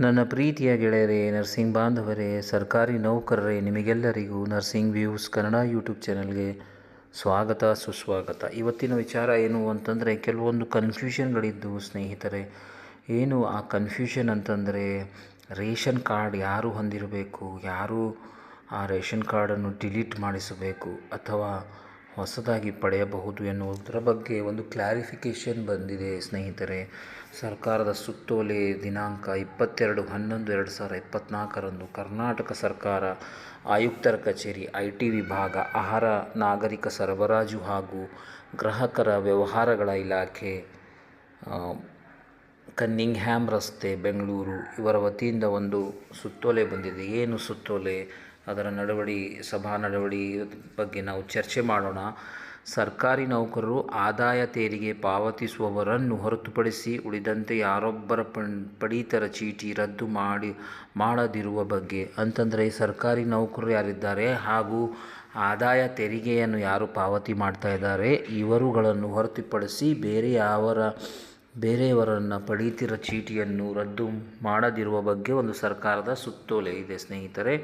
ನನ್ನ ಪ್ರೀತಿಯ ಗೆಳೆಯರೇ, ನರ್ಸಿಂಗ್ ಬಾಂಧವರೇ, ಸರ್ಕಾರಿ ನೌಕರರೇ, ನಿಮಗೆಲ್ಲರಿಗೂ ನರ್ಸಿಂಗ್ ವ್ಯೂಸ್ ಕನ್ನಡ ಯೂಟ್ಯೂಬ್ ಚಾನಲ್ಗೆ ಸ್ವಾಗತ, ಸುಸ್ವಾಗತ. ಇವತ್ತಿನ ವಿಚಾರ ಏನು ಅಂತಂದರೆ, ಕೆಲವೊಂದು ಕನ್ಫ್ಯೂಷನ್ಗಳಿದ್ದು ಸ್ನೇಹಿತರೆ. ಏನು ಆ ಕನ್ಫ್ಯೂಷನ್ ಅಂತಂದರೆ, ರೇಷನ್ ಕಾರ್ಡ್ ಯಾರು ಹೊಂದಿರಬೇಕು? ಯಾರು ಆ ರೇಷನ್ ಕಾರ್ಡನ್ನು ಡಿಲೀಟ್ ಮಾಡಿಸಬೇಕು? ಅಥವಾ ಹೊಸದಾಗಿ ಪಡೆಯಬಹುದು ಎನ್ನುವುದರ ಬಗ್ಗೆ ಒಂದು ಕ್ಲಾರಿಫಿಕೇಷನ್ ಬಂದಿದೆ ಸ್ನೇಹಿತರೆ. ಸರ್ಕಾರದ ಸುತ್ತೋಲೆ ದಿನಾಂಕ ಇಪ್ಪತ್ತೆರಡು ಹನ್ನೊಂದು ಎರಡು ಸಾವಿರ ಇಪ್ಪತ್ತ್ನಾಲ್ಕರಂದು ಕರ್ನಾಟಕ ಸರ್ಕಾರ, ಆಯುಕ್ತರ ಕಚೇರಿ, ಐ ಟಿ ವಿಭಾಗ, ಆಹಾರ, ನಾಗರಿಕ ಸರಬರಾಜು ಹಾಗೂ ಗ್ರಾಹಕರ ವ್ಯವಹಾರಗಳ ಇಲಾಖೆ ಕನ್ನಿಂಗ್ಹ್ಯಾಮ್ ರಸ್ತೆ, ಬೆಂಗಳೂರು ಇವರ ವತಿಯಿಂದ ಒಂದು ಸುತ್ತೋಲೆ ಬಂದಿದೆ. ಏನು ಸುತ್ತೋಲೆ? ಅದರ ನಡವಳಿ, ಸಭಾ ನಡವಳಿ ಬಗ್ಗೆ ನಾವು ಚರ್ಚೆ ಮಾಡೋಣ. ಸರ್ಕಾರಿ ನೌಕರರು ಆದಾಯ ತೆರಿಗೆ ಪಾವತಿಸುವವರನ್ನು ಹೊರತುಪಡಿಸಿ ಉಳಿದಂತೆ ಯಾರೊಬ್ಬರ ಪಡಿತರ ಚೀಟಿ ರದ್ದು ಮಾಡಿ, ಮಾಡದಿರುವ ಬಗ್ಗೆ. ಅಂತಂದರೆ, ಸರ್ಕಾರಿ ನೌಕರರು ಯಾರಿದ್ದಾರೆ ಹಾಗೂ ಆದಾಯ ತೆರಿಗೆಯನ್ನು ಯಾರು ಪಾವತಿ ಮಾಡ್ತಾ ಇದ್ದಾರೆ, ಇವರುಗಳನ್ನು ಹೊರತುಪಡಿಸಿ ಬೇರೆ ಯಾವರ, ಬೇರೆಯವರನ್ನು ಪಡೀತಿರ ಚೀಟಿಯನ್ನು ರದ್ದು ಮಾಡದಿರುವ ಬಗ್ಗೆ ಒಂದು ಸರ್ಕಾರದ ಸುತ್ತೋಲೆ ಇದೆ, ಸ್ನೇಹಿತರೆ.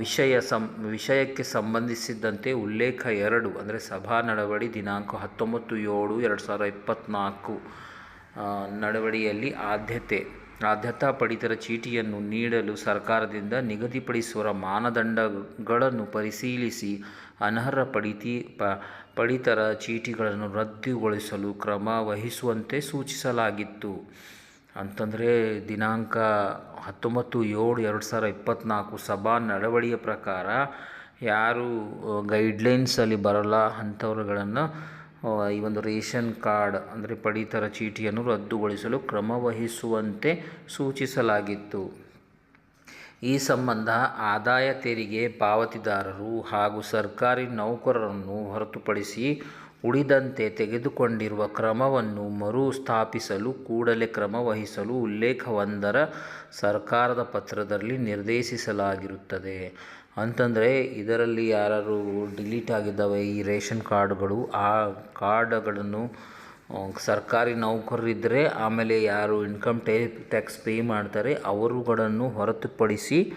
ವಿಷಯ ಸಂ, ವಿಷಯಕ್ಕೆ ಸಂಬಂಧಿಸಿದಂತೆ ಉಲ್ಲೇಖ ಎರಡು, ಅಂದರೆ ಸಭಾ ನಡವಳಿ ದಿನಾಂಕ ಹತ್ತೊಂಬತ್ತು ಏಳು ಎರಡು ಸಾವಿರದ ಇಪ್ಪತ್ತ್ನಾಲ್ಕು ನಡವಳಿಯಲ್ಲಿ ಆದ್ಯತೆ, ಆದ್ಯತಾ ಪಡಿತರ ಚೀಟಿಯನ್ನು ನೀಡಲು ಸರ್ಕಾರದಿಂದ ನಿಗದಿಪಡಿಸುವ ಮಾನದಂಡಗಳನ್ನು ಪರಿಶೀಲಿಸಿ ಅನರ್ಹ ಪಡಿತಿ, ಪ, ಪಡಿತರ ಚೀಟಿಗಳನ್ನು ರದ್ದುಗೊಳಿಸಲು ಕ್ರಮ ವಹಿಸುವಂತೆ ಸೂಚಿಸಲಾಗಿತ್ತು. ಅಂತಂದರೆ ದಿನಾಂಕ ಹತ್ತೊಂಬತ್ತು ಏಳು ಎರಡು ಸಾವಿರ ಇಪ್ಪತ್ತ್ನಾಲ್ಕು ಸಭಾ ನಡವಳಿಯ ಪ್ರಕಾರ ಯಾರು ಗೈಡ್ಲೈನ್ಸಲ್ಲಿ ಬರಲ್ಲ ಅಂಥವ್ರುಗಳನ್ನು ಈ ಒಂದು ರೇಷನ್ ಕಾರ್ಡ್ ಅಂದರೆ ಪಡಿತರ ಚೀಟಿಯನ್ನು ರದ್ದುಗೊಳಿಸಲು ಕ್ರಮವಹಿಸುವಂತೆ ಸೂಚಿಸಲಾಗಿತ್ತು. ಈ ಸಂಬಂಧ ಆದಾಯ ತೆರಿಗೆ ಪಾವತಿದಾರರು ಹಾಗೂ ಸರ್ಕಾರಿ ನೌಕರರನ್ನು ಹೊರತುಪಡಿಸಿ ಉಳಿದಂತೆ ತೆಗೆದುಕೊಂಡಿರುವ ಕ್ರಮವನ್ನು ಮರು ಸ್ಥಾಪಿಸಲು ಕೂಡಲೇ ಕ್ರಮ ವಹಿಸಲು ಉಲ್ಲೇಖವೊಂದರ ಸರ್ಕಾರದ ಪತ್ರದಲ್ಲಿ ನಿರ್ದೇಶಿಸಲಾಗಿರುತ್ತದೆ. ಅಂತಂದರೆ, ಇದರಲ್ಲಿ ಯಾರು ಡಿಲೀಟ್ ಆಗಿದ್ದಾವೆ ಈ ರೇಷನ್ ಕಾರ್ಡ್ಗಳು, ಆ ಕಾರ್ಡ್ಗಳನ್ನು ಸರ್ಕಾರಿ ನೌಕರರಿದ್ದರೆ ಆಮೇಲೆ ಯಾರು ಇನ್ಕಮ್ ಟೇ, ಟ್ಯಾಕ್ಸ್ ಪೇ ಮಾಡ್ತಾರೆ, ಅವರುಗಳನ್ನು ಹೊರತುಪಡಿಸಿ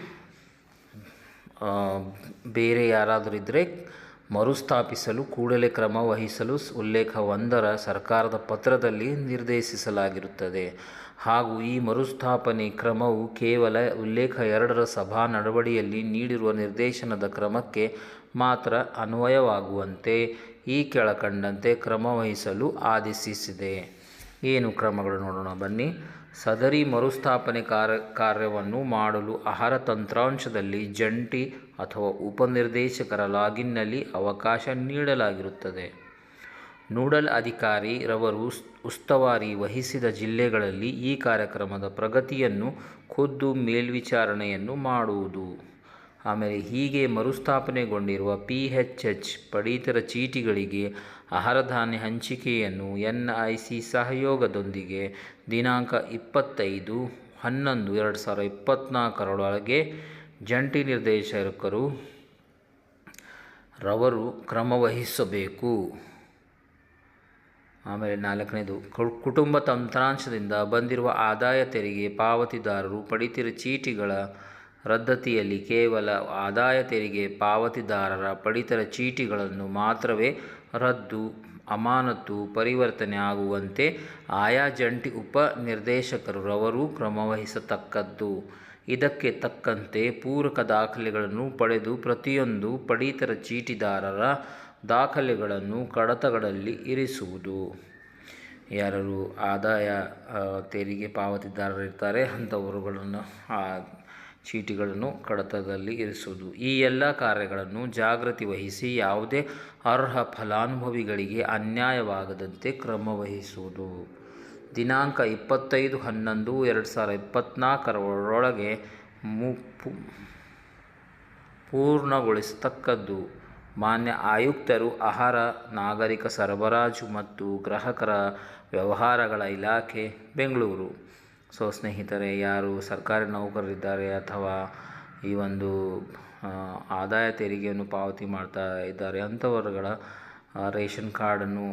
ಬೇರೆ ಯಾರಾದರೂ ಇದ್ದರೆ ಮರುಸ್ಥಾಪಿಸಲು ಕೂಡಲೇ ಕ್ರಮ ವಹಿಸಲು ಉಲ್ಲೇಖ ಒಂದರ ಸರ್ಕಾರದ ಪತ್ರದಲ್ಲಿ ನಿರ್ದೇಶಿಸಲಾಗಿರುತ್ತದೆ. ಹಾಗೂ ಈ ಮರುಸ್ಥಾಪನೆ ಕ್ರಮವು ಕೇವಲ ಉಲ್ಲೇಖ ಎರಡರ ಸಭಾ ನಡವಳಿಯಲ್ಲಿ ನೀಡಿರುವ ನಿರ್ದೇಶನದ ಕ್ರಮಕ್ಕೆ ಮಾತ್ರ ಅನ್ವಯವಾಗುವಂತೆ ಈ ಕೆಳಕಂಡಂತೆ ಕ್ರಮವಹಿಸಲು ಆದೇಶಿಸಿದೆ. ಏನು ಕ್ರಮಗಳು ನೋಡೋಣ ಬನ್ನಿ. ಸದರಿ ಮರುಸ್ಥಾಪನೆ ಕಾರ್ಯ, ಕಾರ್ಯವನ್ನು ಮಾಡಲು ಆಹಾರ ತಂತ್ರಾಂಶದಲ್ಲಿ ಜಂಟಿ ಅಥವಾ ಉಪನಿರ್ದೇಶಕರ ಲಾಗಿನ್ನಲ್ಲಿ ಅವಕಾಶ ನೀಡಲಾಗಿರುತ್ತದೆ. ನೋಡಲ್ ಅಧಿಕಾರಿ ರವರು ಉಸ್- ಉಸ್ತುವಾರಿ ವಹಿಸಿದ ಜಿಲ್ಲೆಗಳಲ್ಲಿ ಈ ಕಾರ್ಯಕ್ರಮದ ಪ್ರಗತಿಯನ್ನು ಖುದ್ದು ಮೇಲ್ವಿಚಾರಣೆಯನ್ನು ಮಾಡುವುದು. ಆಮೇಲೆ ಹೀಗೆ ಮರುಸ್ಥಾಪನೆಗೊಂಡಿರುವ ಪಿ ಹೆಚ್ ಎಚ್ ಪಡಿತರ ಚೀಟಿಗಳಿಗೆ ಆಹಾರ ಧಾನ್ಯ ಹಂಚಿಕೆಯನ್ನು ಎನ್ ಐ ಸಿ ಸಹಯೋಗದೊಂದಿಗೆ ದಿನಾಂಕ ಇಪ್ಪತ್ತೈದು ಹನ್ನೊಂದು ಎರಡು ಸಾವಿರದ ಇಪ್ಪತ್ತ್ನಾಲ್ಕರೊಳಗೆ ಜಂಟಿ ನಿರ್ದೇಶಕರು ರವರು ಕ್ರಮವಹಿಸಬೇಕು. ಆಮೇಲೆ ನಾಲ್ಕನೇದು ಕುಟುಂಬ ತಂತ್ರಾಂಶದಿಂದ ಬಂದಿರುವ ಆದಾಯ ತೆರಿಗೆ ಪಾವತಿದಾರರು ಪಡಿತರ ಚೀಟಿಗಳ ರದ್ದತಿಯಲ್ಲಿ ಕೇವಲ ಆದಾಯ ತೆರಿಗೆ ಪಾವತಿದಾರರ ಪಡಿತರ ಚೀಟಿಗಳನ್ನು ಮಾತ್ರವೇ ರದ್ದು ಅಮಾನತು ಪರಿವರ್ತನೆ ಆಗುವಂತೆ ಆಯಾ ಜಂಟಿ ಉಪ ನಿರ್ದೇಶಕರು ರವರು ಕ್ರಮವಹಿಸತಕ್ಕದ್ದು ಇದಕ್ಕೆ ತಕ್ಕಂತೆ ಪೂರಕ ದಾಖಲೆಗಳನ್ನು ಪಡೆದು ಪ್ರತಿಯೊಂದು ಪಡಿತರ ಚೀಟಿದಾರರ ದಾಖಲೆಗಳನ್ನು ಕಡತಗಳಲ್ಲಿ ಇರಿಸುವುದು. ಯಾರು ಆದಾಯ ತೆರಿಗೆ ಪಾವತಿದಾರರಿರ್ತಾರೆ, ಅಂಥವರುಗಳನ್ನು ಚೀಟಿಗಳನ್ನು ಕಡತದಲ್ಲಿ ಇರಿಸುವುದು. ಈ ಎಲ್ಲ ಕಾರ್ಯಗಳನ್ನು ಜಾಗೃತಿ ವಹಿಸಿ ಯಾವುದೇ ಅರ್ಹ ಫಲಾನುಭವಿಗಳಿಗೆ ಅನ್ಯಾಯವಾಗದಂತೆ ಕ್ರಮ ವಹಿಸುವುದು. ದಿನಾಂಕ ಇಪ್ಪತ್ತೈದು ಹನ್ನೊಂದು, ಎರಡು ಸಾವಿರದ ಇಪ್ಪತ್ತ್ನಾಲ್ಕರೊಳಗೆ ಮು ಪೂರ್ಣಗೊಳಿಸತಕ್ಕದ್ದು. ಮಾನ್ಯ ಆಯುಕ್ತರು, ಆಹಾರ, ನಾಗರಿಕ ಸರಬರಾಜು ಮತ್ತು ಗ್ರಾಹಕರ ವ್ಯವಹಾರಗಳ ಇಲಾಖೆ, ಬೆಂಗಳೂರು. ಸೊ ಸ್ನೇಹಿತರೆ, ಯಾರು ಸರ್ಕಾರಿ ನೌಕರರಿದ್ದಾರೆ ಅಥವಾ ಈ ಒಂದು ಆದಾಯ ತೆರಿಗೆಯನ್ನು ಪಾವತಿ ಮಾಡ್ತಾ ಇದ್ದಾರೆ ಅಂಥವರುಗಳ ರೇಷನ್ ಕಾರ್ಡನ್ನು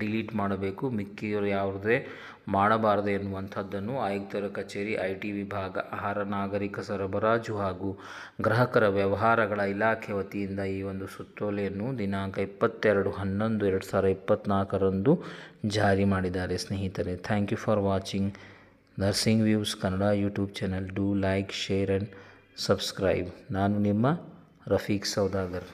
ಡಿಲೀಟ್ ಮಾಡಬೇಕು. ಮಿಕ್ಕಿಯವರು ಯಾವುದೇ ಮಾಡಬಾರದು ಎನ್ನುವಂಥದ್ದನ್ನು ಆಯುಕ್ತರ ಕಚೇರಿ ಐ ಟಿ ವಿಭಾಗ, ಆಹಾರ ನಾಗರಿಕ ಸರಬರಾಜು ಹಾಗೂ ಗ್ರಾಹಕರ ವ್ಯವಹಾರಗಳ ಇಲಾಖೆ ವತಿಯಿಂದ ಈ ಒಂದು ಸುತ್ತೋಲೆಯನ್ನು ದಿನಾಂಕ ಇಪ್ಪತ್ತೆರಡು ಹನ್ನೊಂದು, ಎರಡು ಸಾವಿರದ ಇಪ್ಪತ್ತ್ನಾಲ್ಕರಂದು ಜಾರಿ ಮಾಡಿದ್ದಾರೆ. ಸ್ನೇಹಿತರೆ thank you for watching nursing views Kannada YouTube channel. Do like share and subscribe ನಾನು ನಿಮ್ಮ ರಫೀಕ್ ಸೌದಾಗರ್.